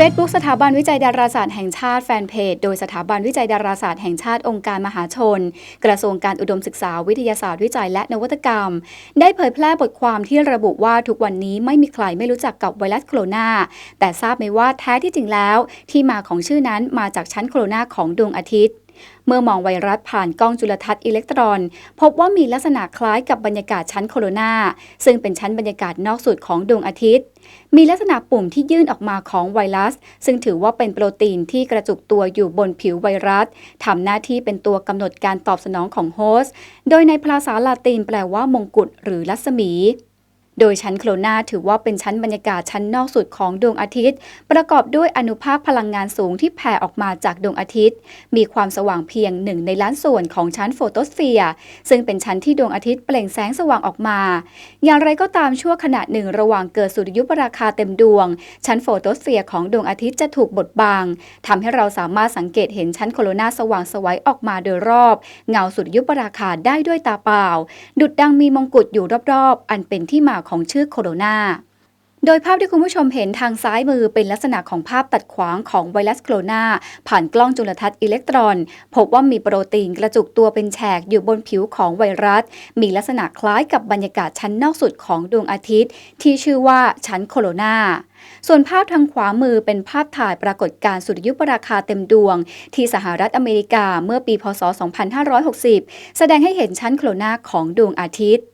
Facebook สถาบันวิจัยดาราศาสตร์แห่งชาติแฟนเพจ โดยสถาบันวิจัยดาราศาสตร์แห่งชาติองค์การมหาชน กระทรวงการอุดมศึกษาวิทยาศาสตร์วิจัยและนวัตกรรม ได้เผยแพร่บทความที่ระบุว่าทุกวันนี้ไม่มีใครไม่รู้จักกับไวรัสโคโรนา แต่ทราบไหมว่าแท้ที่จริงแล้ว ที่มาของชื่อนั้นมาจากชั้นโคโรนาของดวงอาทิตย์ เมื่อมองไวรัสผ่านกล้องจุลทรรศน์อิเล็กตรอน พบว่ามีลักษณะคล้ายกับบรรยากาศชั้นโคโรนา ซึ่งเป็นชั้นบรรยากาศนอกสุดของดวงอาทิตย์ มีลักษณะปุ่มที่ยื่นออกมาของไวรัส ซึ่งถือว่าเป็นโปรตีนที่กระจุกตัวอยู่บนผิวไวรัสทำหน้าที่เป็นตัวกำหนดการตอบสนองของโฮสต์ โดยในภาษาลาตินแปลว่ามงกุฎหรือรัศมี โดยชั้นโครนาถือว่าเป็นชั้นบรรยากาศชั้นนอกสุดของดวงอาทิตย์ ประกอบด้วยอนุภาคพลังงานสูงที่แผ่ออกมาจากดวงอาทิตย์ มีความสว่างเพียงหนึ่งในล้านส่วนของชั้นโฟโตสเฟียร์ซึ่งเป็นชั้นที่ดวงอาทิตย์เปล่งแสงสว่างออกมา อย่างไรก็ตามชั่วขณะหนึ่งระหว่างเกิดสุริยุปราคาเต็มดวง ชั้นโฟโตสเฟียร์ของดวงอาทิตย์จะถูกบดบังทำให้เราสามารถสังเกตเห็นชั้นโคโรนาสว่างไสวัยออกมาโดยรอบ เงาสุริยุปราคาได้ด้วยตาเปล่า ดุดดังมีมงกุฎอยู่รอบๆ อันเป็นที่มาของชื่อโคโรนาโดยภาพที่คุณผู้ชมเห็นทางซ้ายมือเป็นลักษณะของภาพตัดขวางของไวรัสโคโรนาผ่านกล้องจุลทรรศน์อิเล็กตรอน พบว่ามีโปรตีนกระจุกตัวเป็นแฉกอยู่บนผิวของไวรัส มีลักษณะคล้ายกับบรรยากาศชั้นนอกสุดของดวงอาทิตย์ ที่ชื่อว่าชั้นโคโรนาส่วนภาพทางขวามือเป็นภาพถ่ายปรากฏการณ์สุริยุปราคาเต็มดวง ที่สหรัฐอเมริกาเมื่อปีพศ 2560 แสดงให้เห็นชั้นโคโรนาของดวงอาทิตย์